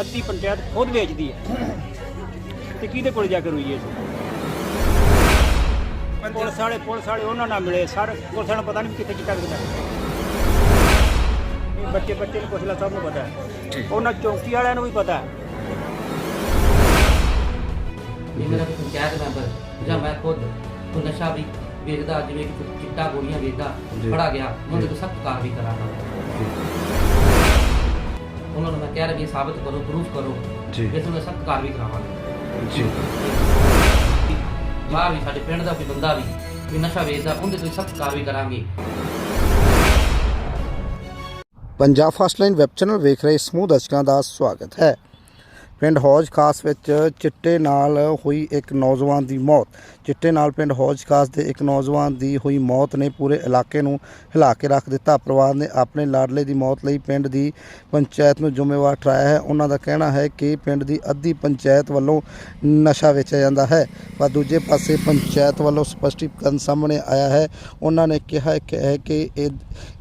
ਅੱਧੀ ਪੰਚਾਇਤ ਖੁਦ ਵੇਚਦੀ ਹੈ। ਤੇ ਕਿਹਦੇ ਕੋਲ ਜਾ ਕੇ ਰੋਈਏ ਜੀ? ਪੁਲਿਸ ਵਾਲੇ ਪੁਲਿਸ ਵਾਲੇ ਉਹਨਾਂ ਨਾਲ ਮਿਲੇ। ਸਰ ਪੁਲਿਸ ਨੂੰ ਪਤਾ ਨਹੀਂ ਕਿੱਥੇ ਵਿਕਦਾ ਇਹ ਬੱਚੇ ਬੱਚੇ ਨੂੰ ਪੁੱਛ ਲੈ ਸਭ ਨੂੰ ਪਤਾ ਹੈ। ਉਹਨਾਂ ਚੌਂਕੀ ਵਾਲਿਆਂ ਨੂੰ ਵੀ ਪਤਾ ਹੈ। ਮੇਰਾ ਪੰਚਾਇਤ ਮੈਂਬਰ ਜਾਂ ਮੈਂ ਖੁਦ ਕੋਈ ਨਸ਼ਾ ਵੀ ਵੇਚਦਾ ਜਿਵੇਂ ਕਿ ਚਿੱਟਾ ਗੋਲੀਆਂ ਵੇਚਦਾ ਫੜਾ ਗਿਆ ਉਹਦੇ ਤੋਂ ਸਖਤ ਕਾਰਵਾਈ ਕਰਾਂਗਾ। ਉਹਨਾਂ ਨੂੰ ਮੈਂ ਕਹਿ ਰਿਹਾ ਵੀ ਸਾਬਤ ਕਰੋ ਪ੍ਰੂਫ ਕਰੋ। ਜੀ। ਇਸ ਨੂੰ ਸਖਤ ਕਾਰਵਾਈ ਕਰਾਵਾਂਗੇ। ਜੀ। ਬਾਹਰ ਵੀ ਸਾਡੇ ਪਿੰਡ ਦਾ ਕੋਈ ਬੰਦਾ ਵੀ ਵੀ ਨਸ਼ਾ ਵੇਚਦਾ ਉਹਦੇ ਤੋਂ ਸਖਤ ਕਾਰਵਾਈ ਕਰਾਂਗੇ। Punjab first line web channel ਵੇਖ ਰਹੇ ਸਮੂਹ ਦਰਸ਼ਕਾਂ ਦਾ ਸਵਾਗਤ ਹੈ। ਪਿੰਡ ਹੌਜ ਖਾਸ ਵਿੱਚ ਚਿੱਟੇ ਨਾਲ ਹੋਈ ਇੱਕ ਨੌਜਵਾਨ ਦੀ ਮੌਤ। ਚਿੱਟੇ ਨਾਲ ਪਿੰਡ ਹੌਜ ਖਾਸ ਦੇ ਇੱਕ ਨੌਜਵਾਨ ਦੀ ਹੋਈ ਮੌਤ ਨੇ ਪੂਰੇ ਇਲਾਕੇ ਨੂੰ ਹਿਲਾ ਕੇ ਰੱਖ ਦਿੱਤਾ। ਪਰਿਵਾਰ ਨੇ ਆਪਣੇ ਲਾਡਲੇ ਦੀ ਮੌਤ ਲਈ ਪਿੰਡ ਦੀ ਪੰਚਾਇਤ ਨੂੰ ਜ਼ਿੰਮੇਵਾਰ ਠਹਿਰਾਇਆ ਹੈ। ਉਹਨਾਂ ਦਾ ਕਹਿਣਾ ਹੈ ਕਿ ਪਿੰਡ ਦੀ ਅੱਧੀ ਪੰਚਾਇਤ ਵੱਲੋਂ ਨਸ਼ਾ ਵੇਚਿਆ ਜਾਂਦਾ ਹੈ, ਪਰ ਦੂਜੇ ਪਾਸੇ ਪੰਚਾਇਤ ਵੱਲੋਂ ਸਪਸ਼ਟੀਕਰਨ ਸਾਹਮਣੇ ਆਇਆ ਹੈ। ਉਹਨਾਂ ਨੇ ਕਿਹਾ ਹੈ ਕਿ ਹੈ ਕਿ ਇਹ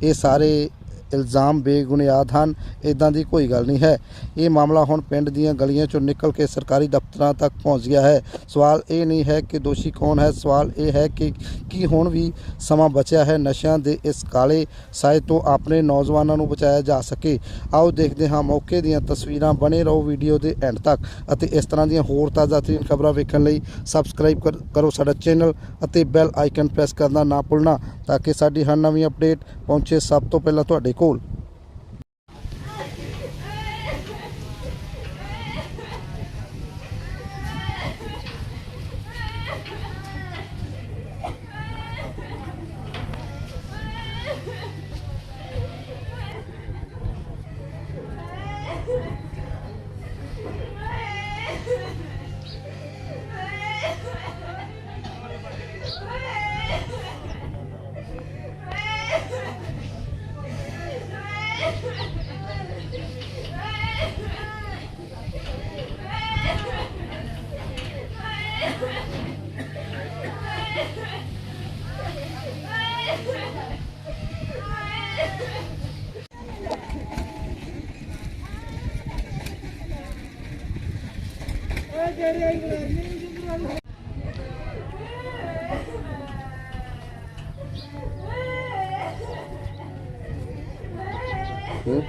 ਇਹ ਸਾਰੇ ਇਲਜ਼ਾਮ ਬੇਬੁਨਿਆਦ ਹਨ ਇਦਾਂ ਦੀ ਕੋਈ ਗੱਲ ਨਹੀਂ ਹੈ। ਇਹ ਮਾਮਲਾ ਹੁਣ ਪਿੰਡ ਦੀਆਂ ਗਲੀਆਂ ਚੋਂ ਨਿਕਲ ਕੇ ਸਰਕਾਰੀ ਦਫ਼ਤਰਾਂ ਤੱਕ ਪਹੁੰਚ ਗਿਆ ਹੈ। ਸਵਾਲ ਇਹ ਨਹੀਂ ਹੈ ਕਿ ਦੋਸ਼ੀ ਕੌਣ ਹੈ, ਸਵਾਲ ਇਹ ਹੈ ਕਿ ਕੀ ਹੁਣ ਵੀ ਸਮਾਂ ਬਚਿਆ ਹੈ ਨਸ਼ਿਆਂ ਦੇ ਇਸ ਕਾਲੇ ਸਾਏ ਤੋਂ ਆਪਣੇ ਨੌਜਵਾਨਾਂ ਨੂੰ ਬਚਾਇਆ ਜਾ ਸਕੇ। ਆਓ ਦੇਖਦੇ ਹਾਂ ਮੌਕੇ ਦੀਆਂ ਤਸਵੀਰਾਂ, ਬਣੇ ਰਹੋ ਵੀਡੀਓ ਦੇ ਐਂਡ ਤੱਕ ਅਤੇ ਇਸ ਤਰ੍ਹਾਂ ਦੀਆਂ ਹੋਰ ਤਾਜ਼ਾ ਤਰੀਨ ਖਬਰਾਂ ਵੇਖਣ ਲਈ ਸਬਸਕ੍ਰਾਈਬ ਕਰ- ਕਰੋ ਸਾਡਾ ਚੈਨਲ ਅਤੇ ਬੈਲ ਆਈਕਨ ਪ੍ਰੈਸ ਕਰਨਾ ਨਾ ਭੁੱਲਣਾ ਤਾਂ ਕਿ ਸਾਡੀ ਹਰ ਨਵੀਂ ਅਪਡੇਟ ਪਹੁੰਚੇ ਸਭ ਤੋਂ ਪਹਿਲਾਂ ਤੁਹਾਡੇ cool. ਕੋਲ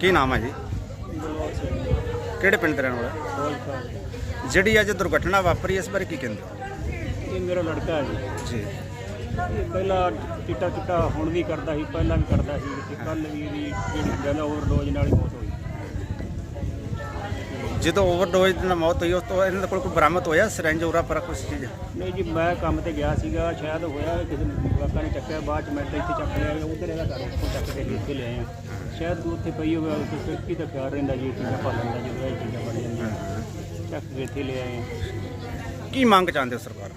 ਕੀ ਨਾਮ ਹੈ ਜੀ? ਕਿਹੜੇ ਪਿੰਡ ਦੇ ਰਹਿਣ ਵਾਲਾ? ਜਿਹੜੀ ਅੱਜ ਦੁਰਘਟਨਾ ਵਾਪਰੀ ਇਸ ਬਾਰੇ ਕੀ ਕਹਿੰਦੇ ਹੋ? ਇਹ ਮੇਰਾ ਲੜਕਾ ਹੈ ਜੀ। ਜੀ। ਇਹ ਪਹਿਲਾਂ ਚਿੱਟਾ ਚਿੱਟਾ ਹੁਣ ਵੀ ਕਰਦਾ ਸੀ ਪਹਿਲਾਂ ਵੀ ਕਰਦਾ ਸੀ ਤੇ ਕੱਲ ਵੀ ਇਹਦੀ ਜਿਹੜੀ ਜ਼ਿਆਦਾ ਓਵਰਡੋਜ਼ ਨਾਲ ਹੀ ਮੌਤ ਹੋਈ ਜਦੋਂ ਓਵਰਡੋਜ਼ ਨਾਲ ਮੌਤ ਹੋਈ ਉਸ ਤੋਂ ਇਹਨਾਂ ਦੇ ਕੋਲ ਕੋਈ ਬਰਾਮਦ ਹੋਇਆ? ਸਰੰਜ ਉਰਾ ਪਰ ਕੁਝ ਚੀਜ਼? ਨਹੀਂ ਜੀ ਮੈਂ ਕੰਮ ਤੇ ਗਿਆ ਸੀਗਾ ਸ਼ਾਇਦ ਹੋਇਆ ਕਿਸੇ ਲੋਕਾਂ ਨੇ ਚੱਕਿਆ ਬਾਅਦ ਚ ਮੈਂ ਤਾਂ ਇੱਥੇ ਚੱਕ ਲਿਆ ਉਧਰ ਇਹਦਾ ਘਰ ਉੱਥੋਂ ਚੱਕ ਕੇ ਲੈ ਆਏ ਆ। ਸ਼ਾਇਦ ਤੂੰ ਉੱਥੇ ਪਈ ਹੋਵੇ ਕਿਸੇ ਕੀ ਤਾਂ ਪਿਆਰ ਰਹਿੰਦਾ ਜੀ ਚੀਜ਼ਾਂ ਪਾਲਣ ਦਾ ਜਦੋਂ ਇਹ ਚੀਜ਼ਾਂ ਬਣ ਜਾਂਦੀਆਂ। ਚੱਕ ਕੇ ਇੱਥੇ ਲੈ ਆਏ ਕੀ ਮੰਗ ਚਾਹੁੰਦੇ ਹੋ ਸਰਕਾਰ?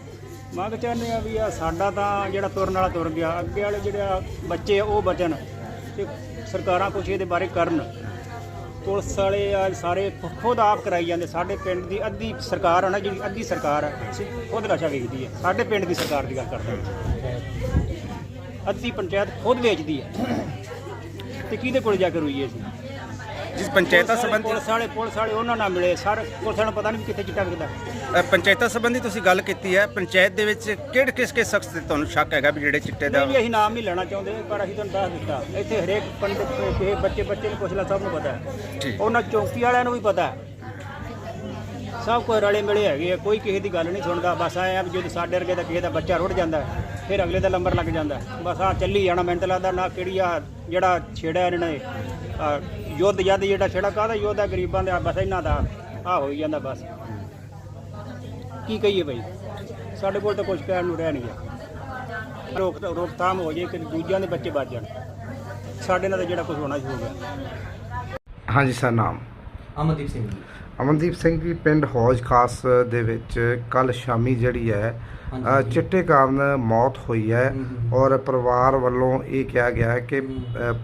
ਮੰਗ ਚਾਹੁੰਦੇ ਆ ਵੀ ਆ ਸਾਡਾ ਤਾਂ ਜਿਹੜਾ ਤੁਰਨ ਵਾਲਾ ਤੁਰ ਗਿਆ ਅੱਗੇ ਵਾਲੇ ਜਿਹੜੇ ਬੱਚੇ ਆ ਉਹ ਬਚਣ ਤੇ ਸਰਕਾਰਾਂ ਕੁਛ ਇਹਦੇ ਬਾਰੇ ਕਰਨ। ਪੁਲਿਸ ਵਾਲੇ ਆ ਸਾਰੇ ਖੁਦ ਆਪ ਕਰਾਈ ਜਾਂਦੇ। ਸਾਡੇ ਪਿੰਡ ਦੀ ਅੱਧੀ ਸਰਕਾਰ ਆ ਨਾ ਜਿਹੜੀ ਅੱਧੀ ਸਰਕਾਰ ਆ ਖੁਦ ਨਸ਼ਾ ਵੇਚਦੀ ਹੈ ਸਾਡੇ ਪਿੰਡ ਦੀ ਸਰਕਾਰ ਦੀ ਗੱਲ ਕਰਦੇ ਹਾਂ। ਅੱਧੀ ਪੰਚਾਇਤ ਖੁਦ ਵੇਚਦੀ ਹੈ ਤੇ ਕਿਹਦੇ ਕੋਲ ਜਾ ਕੇ ਰੋਈਏ ਅਸੀਂ? ਜਿਸ ਪੰਚਾਇਤਾਂ ਸੰਬੰਧੀ ਪੁਲਿਸ ਵਾਲੇ ਪੁਲਿਸ ਵਾਲੇ ਉਹਨਾਂ ਨਾਲ ਮਿਲੇ। ਸਰ ਪੁਲਿਸ ਵਾਲਿਆਂ ਨੂੰ ਪਤਾ ਨਹੀਂ ਕਿੱਥੇ ਚਿੱਟਾ ਵਿਕਦਾ। ਅ, ਪੰਚਾਇਤਾਂ ਸੰਬੰਧੀ ਤੁਸੀਂ ਗੱਲ ਕੀਤੀ ਹੈ ਪੰਚਾਇਤ ਦੇ ਵਿੱਚ ਕਿਹੜੇ ਕਿਸ ਕਿਸ ਸ਼ਖਸ ਤੇ ਤੁਹਾਨੂੰ ਸ਼ੱਕ ਹੈਗਾ ਵੀ ਜਿਹੜੇ ਚਿੱਟੇ ਦਾ ਨਹੀਂ ਜੀ ਅਸੀਂ ਨਾਮ ਨਹੀਂ ਲੈਣਾ ਚਾਹੁੰਦੇ ਪਰ ਅਸੀਂ ਤੁਹਾਨੂੰ ਦੱਸ ਦਿੱਤਾ। ਇੱਥੇ ਹਰੇਕ ਪੰਡਿਤ ਕਿਸੇ ਬੱਚੇ ਬੱਚੇ ਨੂੰ ਪੁੱਛ ਲੈ ਸਭ ਨੂੰ ਪਤਾ ਹੈ। ਠੀਕ। ਉਹਨਾਂ ਚੌਂਕੀ ਵਾਲਿਆਂ ਨੂੰ ਵੀ ਪਤਾ ਹੈ। ਸਭ ਕੋਈ ਰਲੇ ਮਿਲੇ ਹੈਗੇ ਆ ਕੋਈ ਕਿਸੇ ਦੀ ਗੱਲ ਨਹੀਂ ਸੁਣਦਾ। ਬਸ ਆਏ ਆ ਵੀ ਜਦੋਂ ਸਾਡੇ ਵਰਗੇ ਦਾ ਕਿਸੇ ਦਾ ਬੱਚਾ ਰੁੜ ਜਾਂਦਾ ਹੈ ਫਿਰ ਅਗਲੇ ਦਾ ਨੰਬਰ ਲੱਗ ਜਾਂਦਾ ਬਸ ਆ ਚੱਲੀ ਜਾਣਾ ਮੈਨੂੰ ਤਾਂ ਲੱਗਦਾ ਨਾ ਕਿਹੜੀ ਆ ਜਿਹੜਾ ਛੇੜਿਆ ਇਹਨਾਂ ਨੇ ਆਹ ਯੁੱਧ ਜਦ ਜਿਹੜਾ ਛੇੜਾ ਕਾਹਦਾ ਯੁੱਧ ਆ ਗਰੀਬਾਂ ਦਾ ਬਸ ਇਹਨਾਂ ਦਾ ਆ ਹੋਈ ਜਾਂਦਾ ਬਸ। ਕੀ ਕਹੀਏ ਬਈ? ਸਾਡੇ ਕੋਲ ਤਾਂ ਕੁਝ ਕਹਿਣ ਨੂੰ ਰਹਿ ਨਹੀਂ ਗਿਆ। ਰੋਕ ਰੋਕਥਾਮ ਹੋ ਜੇ ਕਿ ਦੂਜਿਆਂ ਦੇ ਬੱਚੇ ਬਚ ਜਾਣ। ਸਾਡੇ ਨਾਲ ਤਾਂ ਜਿਹੜਾ ਕੁਝ ਹੋਣਾ ਸ਼ੁਰੂ ਹੋ ਗਿਆ। ਹਾਂਜੀ ਸਰ ਨਾਮ? ਅਮਨਦੀਪ ਸਿੰਘ ਜੀ। ਅਮਨਦੀਪ ਸਿੰਘ ਜੀ ਪਿੰਡ ਹੌਜ ਖਾਸ ਦੇ ਵਿੱਚ ਕੱਲ ਸ਼ਾਮੀ ਜਿਹੜੀ ਹੈ। ਚਿੱਟੇ ਕਾਰਨ ਮੌਤ ਹੋਈ ਹੈ। ਔਰ ਪਰਿਵਾਰ ਵੱਲੋਂ ਇਹ ਕਿਹਾ ਗਿਆ ਹੈ ਕਿ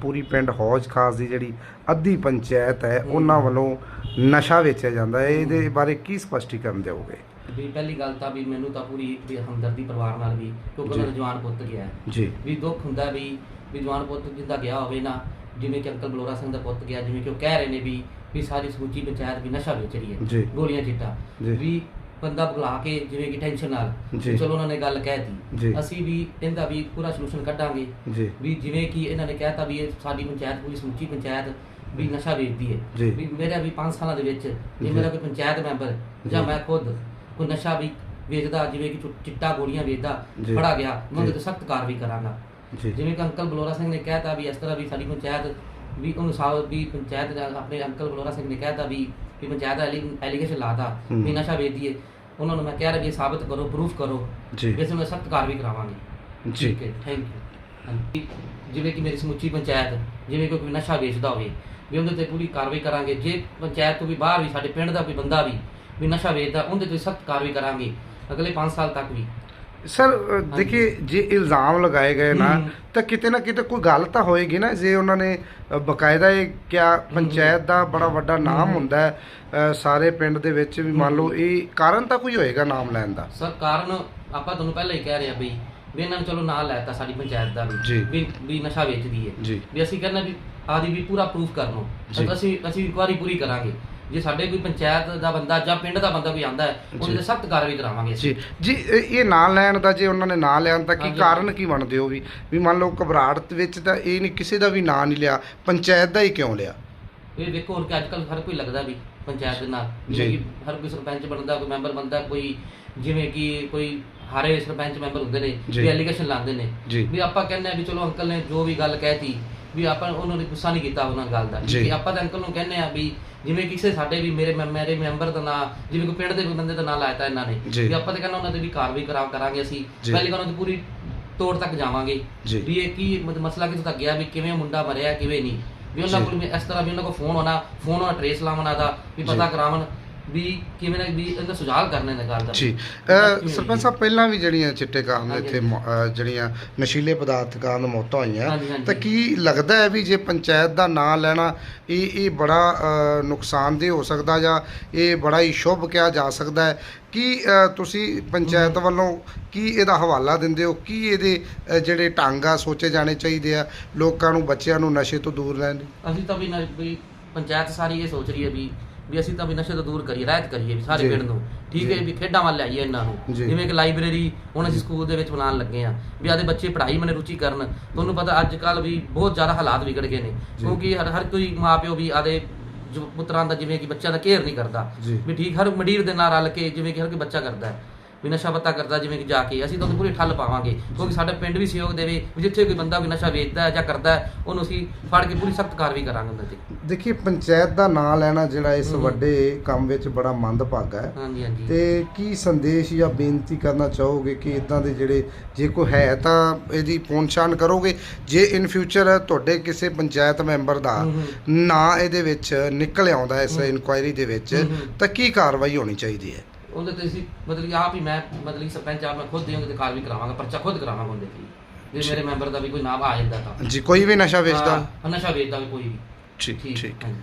ਪੂਰੀ ਪਿੰਡ ਹੌਜ ਖਾਸ ਦੀ ਜਿਹੜੀ ਅੱਧੀ ਪੰਚਾਇਤ ਹੈ ਉਹਨਾਂ ਵੱਲੋਂ ਨਸ਼ਾ ਵੇਚਿਆ ਜਾਂਦਾ ਹੈ। ਇਹਦੇ ਬਾਰੇ ਕੀ ਸਪਸ਼ਟੀਕਰਨ ਦਿਓਗੇ? ਵੀ ਪਹਿਲੀ ਗੱਲ ਤਾਂ ਵੀ ਮੈਨੂੰ ਤਾਂ ਪੂਰੀ ਵੀ ਹਮਦਰਦੀ ਪਰਿਵਾਰ ਨਾਲ ਵੀ ਕਿਉਂਕਿ ਉਹਨਾਂ ਦਾ ਜਵਾਨ ਪੁੱਤ ਗਿਆ ਹੈ। ਜੀ ਵੀ ਦੁੱਖ ਹੁੰਦਾ ਵੀ ਵੀ ਜਵਾਨ ਪੁੱਤ ਜਿੰਦਾ ਗਿਆ ਹੋਵੇ ਨਾ ਜਿਵੇਂ ਕਿ ਅੰਕਲ ਬਲੋਰਾ ਸਿੰਘ ਦਾ ਪੁੱਤ ਗਿਆ ਜਿਵੇਂ ਕਿ ਉਹ ਕਹਿ ਰਹੇ ਨੇ ਵੀ ਵੀ ਸਾਰੀ ਸਮੁੱਚੀ ਪੰਚਾਇਤ ਵੀ ਨਸ਼ਾ ਵੇਚ ਰਹੀ ਜੀ। ਹੈ ਗੋਲੀਆਂ ਚਿੱਟਾ ਜੀ। ਵੀ ਬੰਦਾ ਬੁਲਾ ਕੇ ਜਿਵੇਂ ਕਿ ਟੈਨਸ਼ਨ ਨਾਲ ਜੀ। ਚਲੋ ਉਹਨਾਂ ਨੇ ਗੱਲ ਜੀ। ਕਹਿਤੀ ਅਸੀਂ ਵੀ ਇਹਦਾ ਵੀ ਪੂਰਾ ਸੋਲੂਸ਼ਨ ਕੱਢਾਂਗੇ ਜੀ ਵੀ ਜਿਵੇਂ ਕਿ ਇਹਨਾਂ ਨੇ ਕਹਿਤਾ ਵੀ ਇਹ ਸਾਡੀ ਪੰਚਾਇਤ ਪੂਰੀ ਸਮੁੱਚੀ ਪੰਚਾਇਤ ਵੀ ਨਸ਼ਾ ਵੇਚਦੀ ਜੀ। ਹੈ ਵੀ ਮੇਰਾ ਵੀ 5 ਸਾਲਾਂ ਦੇ ਵਿੱਚ ਜੀ। ਜੇ ਮੇਰਾ ਕੋਈ ਪੰਚਾਇਤ ਮੈਂਬਰ ਜਾਂ ਜੀ। ਮੈਂ ਖੁਦ ਕੋਈ ਨਸ਼ਾ ਵੀ ਵੇਚਦਾ ਜਿਵੇਂ ਕਿ ਚੁ- ਚਿੱਟਾ ਗੋਲੀਆਂ ਵੇਚਦਾ ਜੀ। ਫੜਾ ਗਿਆ ਮੈਂ ਉਹਦੇ। ਤੇ ਸਖਤ ਕਾਰਵਾਈ ਕਰਾਂਗਾ। ਜੀ। ਜਿਵੇਂ ਕਿ ਅੰਕਲ ਬਲੋਰਾ ਸਿੰਘ ਨੇ ਕਹਿਤਾ ਵੀ ਇਸ ਤਰ੍ਹਾਂ ਵੀ ਸਾਡੀ ਪੰਚਾਇਤ ਵੀ ਉਹਨੂੰ ਸਾਲ ਵੀ ਪੰਚਾਇਤ ਨੇ ਆਪਣੇ ਅੰਕਲ ਬਲੋਰਾ ਸਿੰਘ ਨੇ ਕਹਿਤਾ ਵੀ ਵੀ ਪੰਚਾਇਤ ਐਲੀਗੇਸ਼ਨ ਲਾਤਾ ਹੂੰ। ਵੀ ਨਸ਼ਾ ਵੇਚਦੀ ਹੈ ਉਹਨਾਂ ਨੂੰ ਮੈਂ ਕਹਿ ਰਿਹਾ ਵੀ ਇਹ ਸਾਬਤ ਕਰੋ ਪ੍ਰੂਫ ਕਰੋ। ਜੀ। ਅਸੀਂ ਉਹਨਾਂ ਸਖਤ ਕਾਰਵਾਈ ਕਰਾਵਾਂਗੇ। ਜੀ। ਠੀਕ ਹੈ ਥੈਂਕ ਯੂ ਜਿਵੇਂ ਕਿ ਮੇਰੀ ਸਮੁੱਚੀ ਪੰਚਾਇਤ ਜਿਵੇਂ ਕੋਈ ਨਸ਼ਾ ਵੇਚਦਾ ਹੋਵੇ ਵੀ ਉਹਦੇ ਤੇ ਪੂਰੀ ਕਾਰਵਾਈ ਕਰਾਂਗੇ। ਜੇ ਪੰਚਾਇਤ ਤੋਂ ਵੀ ਬਾਹਰ ਵੀ ਸਾਡੇ ਪਿੰਡ ਦਾ ਕੋਈ ਬੰਦਾ ਵੀ ਵੀ ਨਸ਼ਾ ਵੇਚਦਾ ਉਹਦੇ ਤੇ ਸਖਤ ਕਾਰਵਾਈ ਕਰਾਂਗੇ ਅਗਲੇ 5 ਸਾਲ ਤੱਕ ਵੀ। ਸਰ ਅ, ਦੇਖਿਏ ਜੇ ਇਲਜ਼ਾਮ ਲਗਾਏ ਗਏ ਨਾ। ਤਾਂ ਕਿਤੇ ਨਾ ਕਿਤੇ ਕੋਈ ਗੱਲ ਤਾਂ ਹੋਏਗੀ ਨਾ ਜੇ ਉਹਨਾਂ ਨੇ ਬਕਾਇਦਾ ਇਹ ਕਿਆ ਪੰਚਾਇਤ ਦਾ ਬੜਾ ਵੱਡਾ ਨਾਮ। ਹੁੰਦਾ ਹੈ ਸਾਰੇ ਪਿੰਡ ਦੇ ਵਿੱਚ ਵੀ ਮੰਨ ਲਓ ਇਹ ਕਾਰਨ ਤਾਂ ਕੋਈ ਹੋਏਗਾ ਨਾਮ ਲੈਣ ਦਾ? ਸਰ ਕਾਰਨ ਆਪਾਂ ਤੁਹਾਨੂੰ ਪਹਿਲਾਂ ਹੀ ਕਹਿ ਰਹੇ ਆ ਬਈ ਵੀ ਇਹਨਾਂ ਨੂੰ ਚਲੋ ਨਾਲ ਲੈਤਾ ਸਾਡੀ ਪੰਚਾਇਤ ਦਾ। ਵੀ ਵੀ ਵੀ ਨਸ਼ਾ ਵੇਚਦੀ ਹੈ। ਵੀ ਅਸੀਂ ਕਹਿੰਦੇ ਵੀ ਆਦੀ ਵੀ ਪੂਰਾ ਪ੍ਰੂਫ ਕਰ ਲਓ। ਅਸੀਂ ਅਸੀਂ ਇਨਕੁਆਰੀ ਪੂਰੀ ਕਰਾਂਗੇ। ਜੇ ਸਾਡੇ ਕੋਈ ਪੰਚਾਇਤ ਦਾ ਬੰਦਾ ਜਾਂ ਪਿੰਡ ਦਾ ਬੰਦਾ ਕੋਈ ਆਂਦਾ ਹੈ ਉਹਦੇ। ਤੇ ਸਖਤ ਕਾਰਵਾਈ ਕਰਾਵਾਂਗੇ ਜੀ ਜੀ ਇਹ ਇਹ ਨਾਂ ਲੈਣ ਦਾ ਜੇ ਉਹਨਾਂ ਨੇ ਨਾਂ ਲਿਆ ਤਾਂ ਕੀ ਹਾਂਜੀ। ਕਾਰਨ ਕੀ ਬਣਦੇ ਹੋ ਵੀ ਵੀ ਮੰਨ ਲਓ ਘਬਰਾਹਟ ਵਿੱਚ ਤਾਂ ਇਹ ਨਹੀਂ ਕਿਸੇ ਦਾ ਵੀ ਨਾਂ ਨਹੀਂ ਲਿਆ ਪੰਚਾਇਤ ਦਾ ਹੀ ਕਿਉਂ ਲਿਆ ਇਹ ਦੇਖੋ ਹੁਣ ਕਿ ਅੱਜ ਕੱਲ ਹਰ ਕੋਈ ਲੱਗਦਾ ਵੀ ਪੰਚਾਇਤ ਦੇ ਨਾਲ ਜੀ। ਜਿਵੇਂ ਕਿ ਹਰ ਕੋਈ ਸਰਪੰਚ ਬਣਦਾ ਕੋਈ ਮੈਂਬਰ ਬਣਦਾ ਕੋਈ ਜਿਵੇਂ ਕਿ ਕੋਈ ਹਾਰੇ ਸਰਪੰਚ ਮੈਂਬਰ ਹੁੰਦੇ ਨੇ ਜੀ। ਵੀ ਐਲੀਗੇਸ਼ਨ ਲਾਉਂਦੇ ਨੇ ਜੀ ਵੀ ਆਪਾਂ ਕਹਿੰਦੇ ਆ ਵੀ ਚਲੋ ਅੰਕਲ ਨੇ ਜੋ ਵੀ ਗੱਲ ਕਹਿਤੀ ਵੀ ਆਪਾਂ ਉਹਨਾਂ ਨੇ ਗੁੱਸਾ ਨਹੀਂ ਕੀਤਾ ਉਹਨਾਂ ਗੱਲ ਦਾ। ਕਿ ਆਪਾਂ ਤਾਂ ਅੰਕਲ ਨੂੰ ਕਹਿੰਦੇ ਆ ਵੀ ਜਿਵੇਂ ਕਿਸੇ ਸਾਡੇ ਵੀ ਮੇਰੇ ਮੇਰੇ ਮੈਂਬਰ ਦਾ ਨਾਂ ਜਿਵੇਂ ਕੋਈ ਪਿੰਡ ਦੇ ਬੰਦੇ ਦਾ ਨਾਂ ਲਾਇਆ ਤਾ ਇਹਨਾਂ ਨੇ। ਵੀ ਆਪਾਂ ਤਾਂ ਕਹਿੰਦੇ ਉਹਨਾਂ ਤੇ ਵੀ ਕਾਰਵਾਈ ਕਰਾ ਕਰਾਂਗੇ ਅਸੀਂ। ਪਹਿਲੀ ਗੱਲ ਉਹਨਾਂ ਦੀ ਪੂਰੀ ਤੋੜ ਤੱਕ ਜਾਵਾਂਗੇ। ਵੀ ਇਹ ਕੀ ਮਸਲਾ ਕਿਸ ਤੱਕ ਗਿਆ ਵੀ ਕਿਵੇਂ ਮੁੰਡਾ ਮਰਿਆ ਕਿਵੇਂ ਨਹੀਂ ਵੀ ਉਹਨਾਂ। ਕੋਲ ਵੀ ਇਸ ਤਰ੍ਹਾਂ ਵੀ ਉਹਨਾਂ ਕੋਲ ਫੋਨ ਹੋਣਾ ਫੋਨ ਹੋਣਾ ਟ੍ਰੇਸ ਲਾਉਣਾ ਦਾ ਵੀ ਪਤਾ। ਕਰਾਵਣ ਵੀ ਕਿਵੇਂ ਨਾ ਵੀ ਇਹਦਾ ਸੁਝਾਅ ਕਰਨੇ ਨੇ ਗੱਲ ਦਾ। ਜੀ। ਸਰਪੰਚ ਸਾਹਿਬ ਪਹਿਲਾਂ ਵੀ ਜਿਹੜੀਆਂ ਚਿੱਟੇ ਕਾਰਨ ਹਾਂਜੀ, ਇੱਥੇ ਮੌ- ਜਿਹੜੀਆਂ ਨਸ਼ੀਲੇ ਪਦਾਰਥ ਕਾਰਨ ਮੌਤਾਂ ਹੋਈਆਂ ਹਾਂਜੀ, ਹਾਂਜੀ। ਤਾਂ ਕੀ ਲੱਗਦਾ ਹੈ ਵੀ ਜੇ ਪੰਚਾਇਤ ਦਾ ਨਾਂ ਲੈਣਾ ਇਹ ਇਹ ਬੜਾ ਅ, ਨੁਕਸਾਨਦੇਹ ਹੋ ਸਕਦਾ ਜਾਂ ਇਹ ਬੜਾ ਹੀ ਸ਼ੁਭ ਕਿਹਾ ਜਾ ਸਕਦਾ ਹੈ? ਕੀ ਤੁਸੀਂ ਪੰਚਾਇਤ ਵੱਲੋਂ ਕੀ ਇਹਦਾ ਹਵਾਲਾ ਦਿੰਦੇ ਹੋ? ਕੀ ਇਹਦੇ ਜਿਹੜੇ ਢੰਗ ਆ ਸੋਚੇ ਜਾਣੇ ਚਾਹੀਦੇ ਆ ਲੋਕਾਂ ਨੂੰ ਬੱਚਿਆਂ ਨੂੰ ਨਸ਼ੇ ਤੋਂ ਦੂਰ ਰਹਿਣ ਲਈ ਅਸੀਂ ਤਾਂ ਵੀ ਨਾ- ਵੀ ਪੰਚਾਇਤ ਸਾਰੀ ਇਹ ਸੋਚ ਰਹੀ ਹੈ ਵੀ ਵੀ ਅਸੀਂ ਤਾਂ ਵੀ ਨਸ਼ੇ ਤੋਂ ਦੂਰ ਕਰੀਏ ਰਹਿਤ ਕਰੀਏ ਵੀ ਸਾਰੇ। ਪਿੰਡ ਨੂੰ ਠੀਕ ਹੈ। ਵੀ ਖੇਡਾਂ ਵੱਲ ਲਿਆਈਏ ਇਹਨਾਂ ਨੂੰ। ਜਿਵੇਂ ਕਿ ਲਾਇਬ੍ਰੇਰੀ ਹੁਣ ਅਸੀਂ ਸਕੂਲ ਦੇ ਵਿੱਚ ਬਣਾਉਣ ਲੱਗੇ ਆ ਵੀ ਆਦੇ ਬੱਚੇ ਪੜ੍ਹਾਈ ਮਨੇ ਰੁਚੀ ਕਰਨ ਤੁਹਾਨੂੰ ਪਤਾ ਅੱਜ ਕੱਲ ਵੀ ਬਹੁਤ ਜ਼ਿਆਦਾ ਹਾਲਾਤ ਵਿਗੜ ਗਏ ਨੇ। ਕਿਉਂਕਿ ਹਰ ਹਰ ਕੋਈ ਮਾਪਿਓ ਵੀ ਆਦੇ ਜੋ ਪੁੱਤਰਾਂ ਦਾ ਜਿਵੇਂ ਕਿ ਬੱਚਿਆਂ ਦਾ ਕੇਅਰ ਨਹੀਂ ਕਰਦਾ। ਵੀ ਠੀਕ ਹਰ ਮੰਡੀਰ ਦੇ ਨਾਲ ਰਲ ਕੇ ਜਿਵੇਂ ਕਿ ਹਰ ਕੋਈ ਬੱਚਾ ਕਰਦਾ ਹੈ ਵੀ ਨਸ਼ਾ ਪਤਾ ਕਰਦਾ ਜਿਵੇਂ ਕਿ ਜਾ ਕੇ। ਅਸੀਂ ਤਾਂ ਉਹਨੂੰ ਪੂਰੀ ਠੱਲ ਪਾਵਾਂਗੇ। ਕਿਉਂਕਿ ਸਾਡਾ ਪਿੰਡ ਵੀ ਸਹਿਯੋਗ ਦੇਵੇ ਵੀ ਜਿੱਥੇ ਕੋਈ ਬੰਦਾ ਵੀ ਨਸ਼ਾ ਵੇਚਦਾ ਹੈ ਜਾਂ ਕਰਦਾ ਹੈ ਉਹਨੂੰ ਅਸੀਂ ਫੜ ਕੇ ਪੂਰੀ ਸਖਤ ਕਾਰਵਾਈ ਕਰਾਂਗੇ ਉਹਨਾਂ ਤੇ। ਦੇਖੀਏ ਪੰਚਾਇਤ ਦਾ ਨਾਂ ਲੈਣਾ ਜਿਹੜਾ ਇਸ। ਵੱਡੇ ਕੰਮ ਵਿੱਚ ਬੜਾ ਮੰਦਭਾਗਾ ਹੈ। ਹਾਂਜੀ ਹਾਂਜੀ। ਤੇ ਕੀ ਸੰਦੇਸ਼ ਜਾਂ ਬੇਨਤੀ ਕਰਨਾ ਚਾਹੋਗੇ ਕਿ ਇਦਾਂ ਦੇ ਜਿਹੜੇ ਜੇ ਕੋਈ ਹੈ ਤਾਂ ਇਹਦੀ ਪਹੁੰਚਾਣ ਕਰੋਗੇ? ਜੇ ਇਨ ਫਿਊਚਰ ਤੁਹਾਡੇ ਕਿਸੇ ਪੰਚਾਇਤ ਮੈਂਬਰ ਦਾ ਨਾਂ ਇਹਦੇ ਵਿੱਚ ਨਿਕਲ ਆਉਂਦਾ ਇਸ। ਇਨਕੁਆਇਰੀ ਦੇ ਵਿੱਚ। ਤਾਂ ਕੀ ਕਾਰਵਾਈ ਹੋਣੀ ਚਾਹੀਦੀ ਹੈ? ਉਹਦੇ ਤੇ ਅਸੀਂ ਮਤਲਬ ਕਿ ਆਪ ਹੀ ਮੈਂ ਮਤਲਬ ਕਿ ਸਰਪੰਚ ਆਪ ਮੈਂ ਖੁਦ ਦੇਵਾਂਗਾ ਤੇ ਕਾਰਵਾਈ ਕਰਾਵਾਂਗਾ ਪਰਚਾ ਖੁਦ ਕਰਾਵਾਂਗਾ ਉਹਦੇ ਤੇ। ਜੇ ਮੇਰੇ ਮੈਂਬਰ ਦਾ ਵੀ ਕੋਈ ਨਾਮ ਆ ਜਾਂਦਾ ਤਾਂ। ਜੀ ਕੋਈ ਵੀ ਨਸ਼ਾ ਵੇਚਦਾ? ਹਾਂ, ਨਸ਼ਾ ਵੇਚਦਾ ਵੀ ਕੋਈ ਵੀ। ਠੀਕ ਠੀਕ ਹਾਂਜੀ।